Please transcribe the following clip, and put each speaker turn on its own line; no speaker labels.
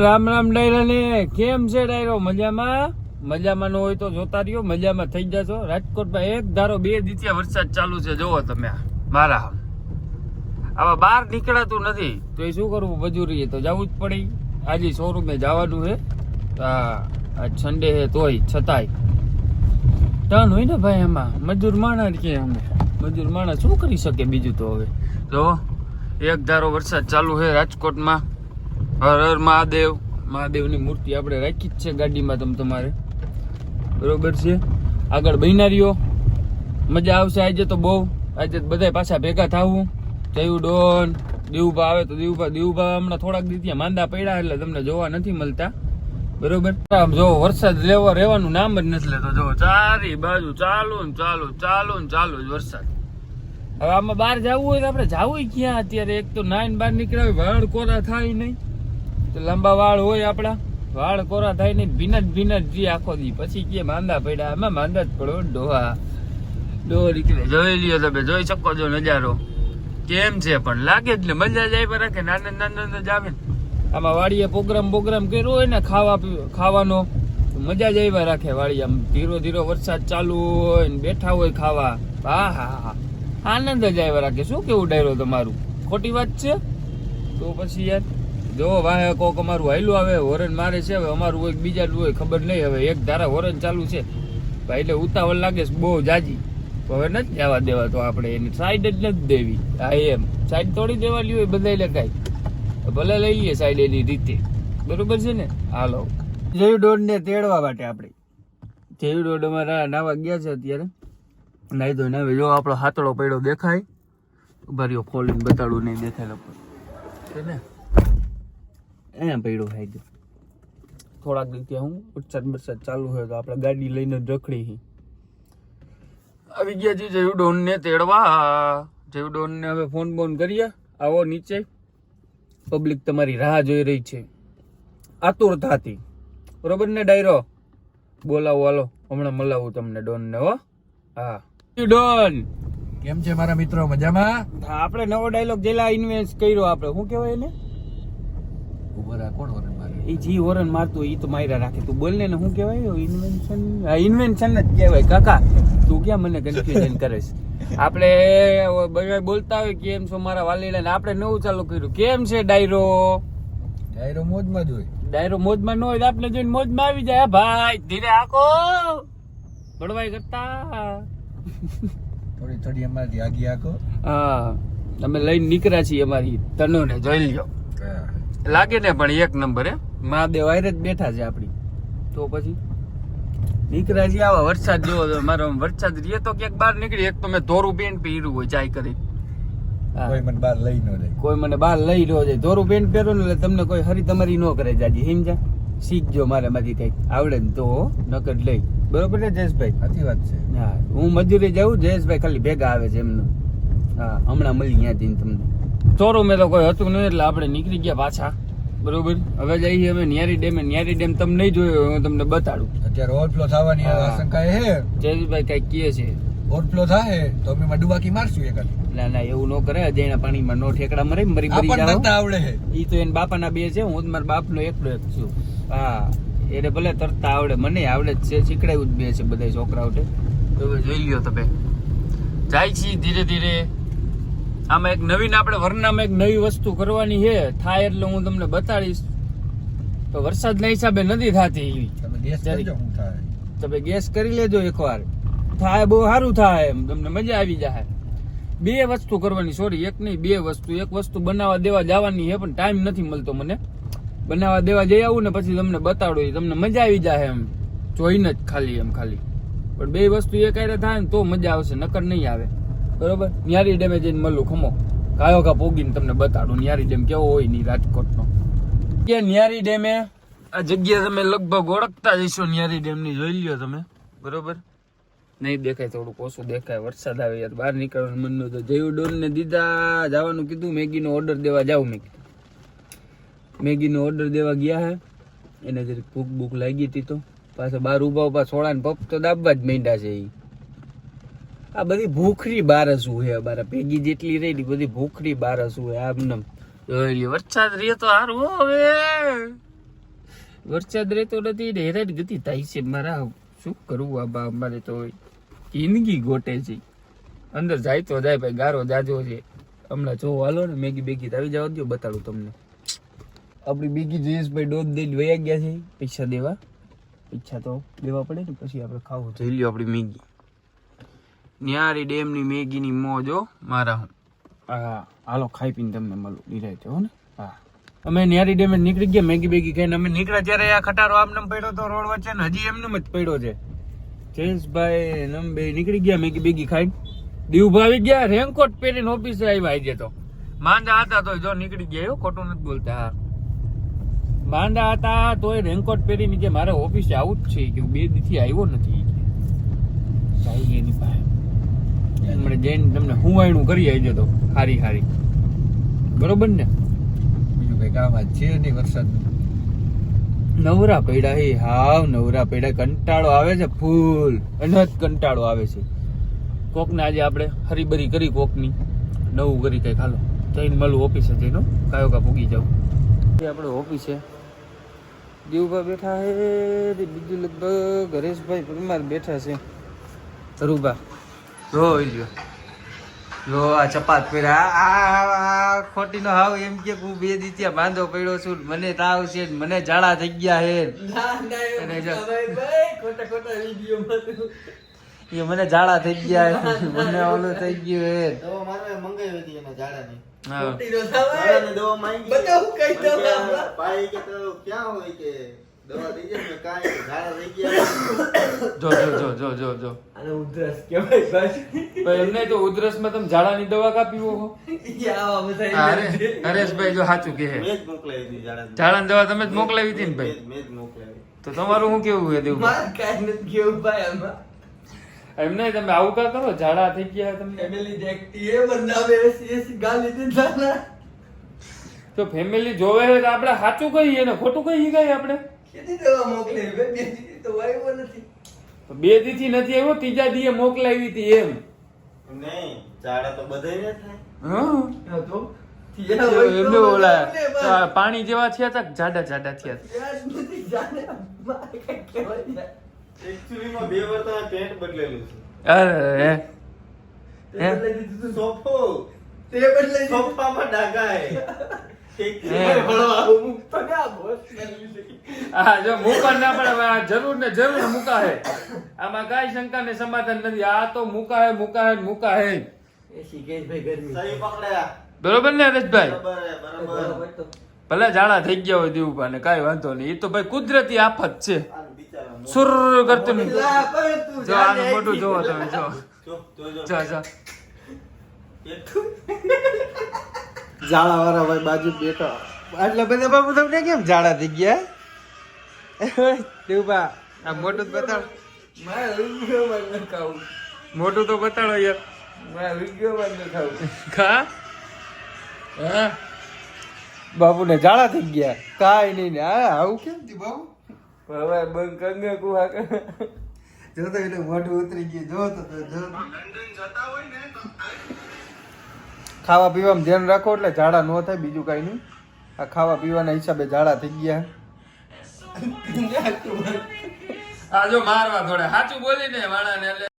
રામ રામ ડાયરા ને, કેમ છે ડાયરો? મજામાં? મજામાં ન હોય તો જોતા રહ્યો, મજામાં થઈ જશો. રાજકોટમાં એક ધારો બે દીતિયા વરસાદ ચાલુ છે, જોવો તમે મારા. આવા બહાર નીકળાતું નથી. તો એ શું કરવું મજૂરી તો જવું જ પડે. આજે શોરૂમે જવાનું છે. આજ સન્ડે છે તોય, છતાંય. ટર્ન હોય ને ભાઈ એમાં મજૂર માણસ કે અમે? મજૂર માણસ શું કરી શકે બીજું તો હવે? જો એક ધારો વરસાદ ચાલુ છે રાજકોટમાં. હર હર મહાદેવ. મહાદેવની મૂર્તિ આપણે રાખી જ છે ગાડીમાં તમે તમારે. બરોબર છે? આગળ બહેનારીઓ મજા આવશે આજે તો બહુ. આજે બધા પાછા ભેગા થવું. જયું ડોન દેવુભા આવે તો દેવુભા. દેવુભા હમણાં થોડાક દીથી માંદા પડ્યા એટલે તમને જોવા નથી મળતા. બરોબર? જો વરસાદ લેવા રહેવાનું નામ જ નથી લેતો. જો ચારી બાજુ ચાલુ ને ચાલુ ચાલુ ને ચાલુ જ વરસાદ. હવે આમાં બહાર જવું હોય તો આપણે જવું ક્યાં? અત્યારે એક તો નાઈન બહાર હોય, વાળ કોરા થાય નહીં. તો લાંબા વાળ હોય આપણા? વાળ કોરા થાય નહીં ભીના જ ભીના જ આખો દી. પછી કે માંદા પડ્યા. આમાં માંદા જ પડો ડોહા. ડોહો નીકળે જોઈ લ્યો તમે, જોઈ શકો છો નજારો. કેમ છે પણ? લાગે જ ને, મજા જાય પર રાખે. નાના નાના જ આવે આમાં વાડીએ પ્રોગ્રામ પ્રોગ્રામ કર્યો હોય ને, ખાવા ખાવાનો મજા જ આવ્યા રાખે વાડી આમ ધીરો ધીરો વરસાદ ચાલુ હોય ને, બેઠા હોય ખાવા. હા હા હા. આનંદ જ આવ્યા રાખે. શું કેવું ડાયરો તમારું? ખોટી વાત છે? તો પછી યાર જો વાહે કોક અમારું હાઈલું આવે હોરન મારે છે હવે અમારું હોય બીજાનું બીજા હોય ખબર નહીં. હવે એક ધારા હોરન ચાલુ છે. ભાઈ એટલે ઉતાવળ લાગે છે બહુ જાજી. તો હવે નથી જવા દેવા તો આપણે એની સાઈડ જ નથી દેવી. હા એમ. સાઈડ તોડી દેવાની હોય બધા લખાય ભલે લઈ લઈએ સાઈડ એની રીતે. બરોબર છે ને? હાલો. જેવી ડોડને તેડવા માટે આપણે. જેવી ડોડ અમારા નાવા ગયા છે અત્યારે. નાઈ ધોઈને હવે જો આપણો હાથળો પડ્યો દેખાય. ઊભા રહ્યો ખોલીને બતાડું નહીં દેખાય લોકો. છે ને? અહીંયા પડ્યો ગયો થોડાક દિવસે હું વરસાદ વરસાદ ચાલુ હોય તો આપણે ગાડી લઈને રખડી આવી ગયા છે જયુડોન ને તેડવા. જયુડોન ને હવે ફોન બોન કરીએ. આવો નીચે. પબ્લિક તમારી રાહ જોઈ રહી છે. આતુરતાથી બરોબર ને ડાયરો? બોલાવો હાલો. હમણાં મલાવું તમને ડોન ને હો. હા ડોન.
કેમ છે મારા મિત્રો? મજામાં?
આપણે નવો ડાયલોગ જેલા ઇન્વેસ્ટ કર્યો આપણે. શું કહેવાય એને?
કોણ મારે
એ જી ઓરન મારતું એ તો માર્યા રાખે. તું બોલ ને શું કહેવાય? ઇન્વેન્શન ઇન્વેન્શન જ કહેવાય. કાકા તું ક્યાં મને કન્ફ્યુઝન કરે છે? આપણે બધા બોલતા હોય કેમ છો મારા વાલીડા ને આપણે નવું ચાલુ કર્યું. કેમ છે ડાયરો?
ડાયરો મોજમાં જ હોય.
ડાયરો મોજમાં ન હોય તો આપણે જોઈને મોજમાં આવી જાય. ભાઈ ધીરે આખો બળવાઈ કરતા.
થોડી થોડી અમારી આગી આખો
હા અમે લઈને નીકળ્યા છીએ અમારી તનોને જોઈ લ્યો. લાગે ને પણ એક નંબર હે મહાદેવ આયરે જ બેઠા છે આપણી. તો પછી? નીકળ્યા છીએ આવા વરસાદ જેવો મારો વરસાદ રીએ તો ક્યાંક બહાર નીકળી એક તો મેં ધોરું પેન્ટ પહેર્યું હોય ચાય કરી. હા.
કોઈ મને બહાર લઈ ન જાય.
કોઈ મને બહાર લઈ રહ્યો જાય. ધોરું પેન્ટ પહેરો ને એટલે તમને કોઈ હરી તમારી ન કરે જાજી. સમજા શીખજો મારે માંથી કંઈક. આવડે ને તો નકર લઈ. બરોબર ને જયેશભાઈ?
સાચી વાત છે.
હા. હું મજૂરી જાઉં જયેશભાઈ ખાલી ભેગા આવે છે એમનું. હા હમણાં મળી ત્યાંથી જઈને તમને. ચોરું મેં તો કોઈ હતું નહીં એટલે આપણે નીકળી ગયા પાછા. બરોબર? હવે જઈએ અમે ન્યારી ડેમે ન્યારી ડેમ તમે નહીં જોયો હું તમને બતાડું.
અત્યારે ઓવરફ્લો થવાની. આશંકા હે
જયેશભાઈ કંઈક કહે છે.
ઓવરફ્લો થાય તો અમે ડુબાકી મારશું એક
ના ના એવું ન કરે અજયના પાણીમાં નો ઠેકડા મરે મરી મરી
આવડે.
ઈ તો એના બાપાના બે છે હું મારા બાપનો એકલો એક છું. હા એને ભલે તરતા આવડે મને આવડે છે શીખડાયું જ બે છે બધા છોકરાઓ જોઈ લ્યો તમે. જાય છીએ ધીરે ધીરે. આમાં એક નવીન આપણે વરનામાં એક નવી વસ્તુ કરવાની છે. થાય એટલે હું તમને બતાડીશ. તો વરસાદના હિસાબે નથી થતી એવી.
તમે ગેસ
કરી લેજો એકવાર. થાય બહુ સારું થાય એમ. તમને મજા આવી જાય. બે વસ્તુ કરવાની સોરી એક નહીં બે વસ્તુ. એક વસ્તુ બનાવવા દેવા જવાની છે પણ ટાઈમ નથી મળતો મને. બનાવવા દેવા જઈ આવું ને પછી તમને બતાડો. એ તમને મજા આવી જાય એમ. જોઈને જ ખાલી એમ ખાલી. પણ બે વસ્તુ એક હારે થાય ને તો મજા આવશે નકર નહીં આવે. બરોબર? ન્યારી ડેમે જઈને મળું, ખમો. કાયો કા પોગીને તમને બતાડું, ન્યારી ડેમ કેવો હોયની રાજકોટનો. કે ન્યારી ડેમે, આ જગ્યા તમે લગભગ ઓળખતા જઈશો ન્યારી ડેમની, જોઈ લ્યો તમે. બરોબર? નહીં દેખાય, થોડુંક ઓછું દેખાય, વરસાદ આવે યાર, બહાર નીકળવાનું મન નતું જયું ડોનને દીધા, જવાનું કીધું, મેગીનો ઓર્ડર દેવા જાવ મેં. મેગીનો ઓર્ડર દેવા ગયા હે. એને જરીક ભૂખ ભૂખ લાગી હતી તો. પાછા બાર ઊભા ઊભા સોળા ને પપ તો દાબવા જ માંડ્યા છે ઈ. આ બધી ભૂખરી બારસ હે અમારા ભેગી જેટલી રહી ને બધી ભૂખરી બારસું હે આમ નમ જોઈ લ્યો વરસાદ રે તો હારું હવે. વરસાદ રહેતો નથી ને હેરાન ગતિ થાય છે મારા. શું કરવું આ બા અમારે તો જિંદગી ગોટે છે. અંદર જાય તો જાય ભાઈ ગારો જાજો છે. હમણાં જો હાલો ને મેગી બેગી આવી જવા દો બતાડું તમને. આપણી બીગી જયેશભાઈ ડોઝ દઈને વયા ગયા છે. પૈસા દેવા. પૈસા તો દેવા પડે ને પછી આપણે ખાવું. જોઈ લ્યો આપણી મેગી. ન્યારી ડેમની મેગીની મોજો મારા હું. હા, હાલો, ખાઈ પીને તમને મળું. નિરાયતે હો ને? હા. અમે ન્યારી ડેમે નીકળી ગયા, મેગી બેગી ખાઈને. અમે નીકળ્યા ત્યારે આ ખટારો આમને પડ્યો તો રોડ વચ્ચે ને હજી એમને જ પડ્યો છે. જયેશભાઈ નમ બે નીકળી ગયા મેગી બેગી ખાઈને. દીવ ભાવી ગયા, રેનકોટ પહેરીને ઓફિસે આવ્યા આજે તો. માંદા હતા તો જો નીકળી ગયા એવું ખોટું નથી બોલતા, હા. માંદા હતા તોય રેનકોટ પહેરીને કે મારે ઓફિસે આવું જ છે, કે બે દીથી આવ્યો નથી. જાય એની પાસે. હમણાં જઈને તમને હુવાયણું કરી આવી તો હારી હારી. બરોબર ને?
બીજું કઈ કામ આજ છે નહીં વરસાદ
નવરા પૈડા હે હાવ નવરા પૈડા કંટાળો આવે છે ફૂલ અનહદ કંટાળો આવે છે. કોકને આજે આપણે હરીબરી કરી કોકની નવું કરી કંઈક. ખાલો જઈને મળું ઓફિસે જઈને હો. કાયો કા પૂગી જાઉં. એ આપણે ઓફિસે દેવભા બેઠા હે બીજું લગભગ હરેશભાઈ પરમાર બેઠા છે. ધરુભા જો લ્યો. જો આ ચપાત પહેર્યા આ આ ખોટી નો હાવ એમ કે હું બે દીતી બાંધો પડ્યો છું. મને તાવ છે મને ઝાડા થઈ ગયા હે એ મને ઝાડા થઈ ગયા હે મને ઓલું થઈ ગયું હે
મંગાવી હતી એના ઝાડાની.
હા.
દવા માંગી. કે ભાઈ કે તો ક્યાં હોય કે
જો જો જો જો જો જો. ભાઈ એમને તો ઉધરસમાં તમે ઝાડાની દવા કાપી હો અરે હરેશભાઈ જો સાચું કહે.
મેં જ મોકલાવી હતી ઝાડાની.
ઝાડાની દવા તમે જ મોકલાવી હતી ને ભાઈ
જ- મેં જ મોકલાવી.
તો તમારું શું કેવું હે દેવું એમ નહીં તમે આવું કા કરો? ઝાડા થઈ ગયા તમને? તો ફેમિલી જોવે છે તો આપણે સાચું કહીએ ને ખોટું કહીએ કઈ આપણે? બે દી થી નથી. આવ્યો ત્રીજા દીએ મોકલાવી હતી એમ.
નહીં ઝાડા તો બધાયને થાય.
હા? એમને ઓલા પાણી. જેવા થયા હતા જાડા જાડા થયા હતા?
Actually માં બે વાર તો પેન્ટ બદલેલું છે.
અરે હે? હે?
સોફો. સોફામાં ડાઘા હે. ઠીક છે.
હે. હા જો મુકા ના પડે જરૂર ને જરૂર મુકા હે આમાં કાઈ શંકા ને સમાધાન નથી. આ તો મુકા હે મુકા હે મુકા હે બરોબર ને હરેશભાઈ? ભલે જાડા થઈ ગયા હોય દેવું ને કાંઈ વાંધો નહીં. એ તો ભાઈ કુદરતી આફત છે. સુર કરતું નહીં. જો આનું મોટું જોવો તમે જો
જો, જો, જો.
જો જો.
ઝાડા વાળા ભાઈ બાજુ બેઠા. એટલે બધા બાબુ તમને કેમ જાડા થઈ ગયા? દેવબા આ મોટું જ બતાડ
મોટું તો બતાડો યાર. ખા? હા.
બાપુ ને ઝાડા થઈ ગયા. કાઈ નહીં ને આ આવું કેમ? થયું બાપુ.
હવે બંધ કંગે કુહા કર.
જો તો એટલે મોઢું ઉતરી ગયું. જો તો તો જો. ખાવા પીવામાં ધ્યાન રાખો એટલે ઝાડા ન થાય બીજું કઈ નહીં. આ ખાવા પીવાના હિસાબે ઝાડા થઈ ગયા.
આ જો મારવા થોડે. સાચું બોલીને વાળાને એટલે